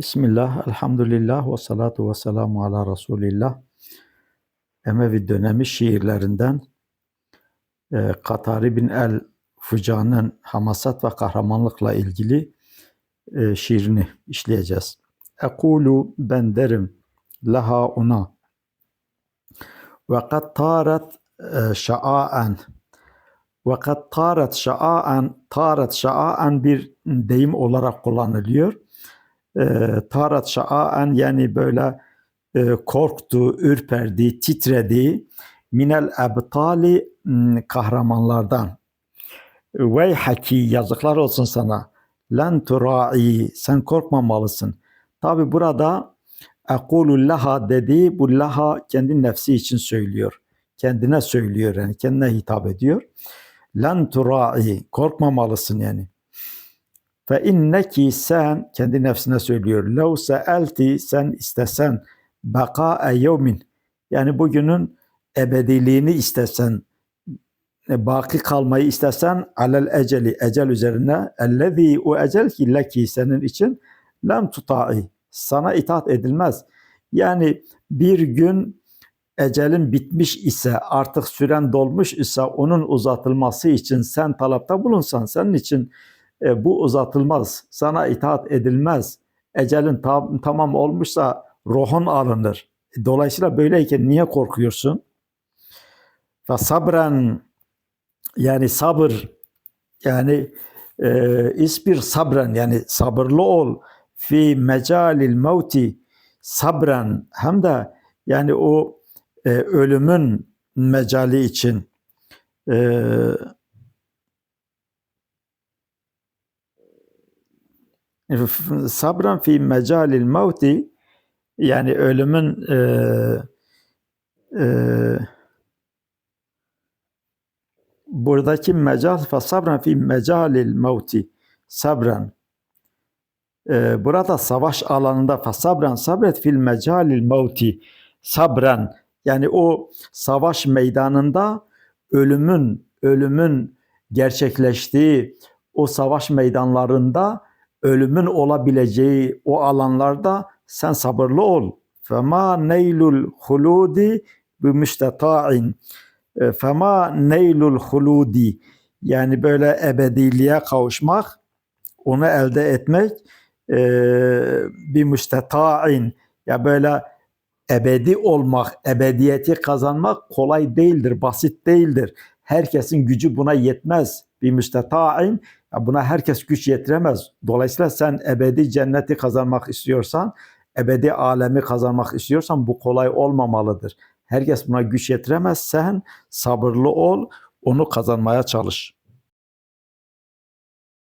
Bismillah, elhamdülillah ve salatu ve selamu ala Resulillah. Emevi dönemi şiirlerinden e, Katari bin el Fucan'ın hamasat ve kahramanlıkla ilgili e, şiirini işleyeceğiz. Ekulu ben derim laha ona ve kad tarat e, şa'aen ve kad tarat şa'aen tarat şa'aen bir deyim olarak kullanılıyor e, tarat şa'aen yani böyle e, korktu, ürperdi, titredi. Minel ebtali m, kahramanlardan. Veyhaki yazıklar olsun sana. Len turai sen korkmamalısın. Tabi burada ekulu laha dedi. Bu laha kendi nefsi için söylüyor. Kendine söylüyor yani kendine hitap ediyor. Len turai korkmamalısın yani. Fe inneki sen kendi nefsine söylüyor. Lev seelti sen istesen baka yevmin yani bugünün ebediliğini istesen e, baki kalmayı istesen alel eceli ecel üzerine ellezî o ecel ki leki senin için lem tutai sana itaat edilmez. Yani bir gün ecelin bitmiş ise artık süren dolmuş ise onun uzatılması için sen talapta bulunsan senin için e, bu uzatılmaz. Sana itaat edilmez. Ecelin tam, tamam olmuşsa ruhun alınır. Dolayısıyla böyleyken niye korkuyorsun? Ve sabren yani sabır yani e, isbir sabren yani sabırlı ol fi mecalil mevti sabren hem de yani o e, ölümün mecali için e, sabran fi mecalil mevti yani ölümün e, e, buradaki mecal fa sabran fi mecalil mevti sabran. E, burada savaş alanında fa sabran sabret fil mecalil mevti sabran. Yani o savaş meydanında ölümün ölümün gerçekleştiği o savaş meydanlarında ölümün olabileceği o alanlarda sen sabırlı ol. Fema neylul huludi bi müsteta'in. Fema neylul huludi yani böyle ebediliğe kavuşmak, onu elde etmek e, bir müsteta'in ya böyle ebedi olmak, ebediyeti kazanmak kolay değildir, basit değildir. Herkesin gücü buna yetmez. Bir müsteta'in ya buna herkes güç yetiremez. Dolayısıyla sen ebedi cenneti kazanmak istiyorsan, ebedi alemi kazanmak istiyorsan bu kolay olmamalıdır. Herkes buna güç yetiremez. Sen sabırlı ol, onu kazanmaya çalış.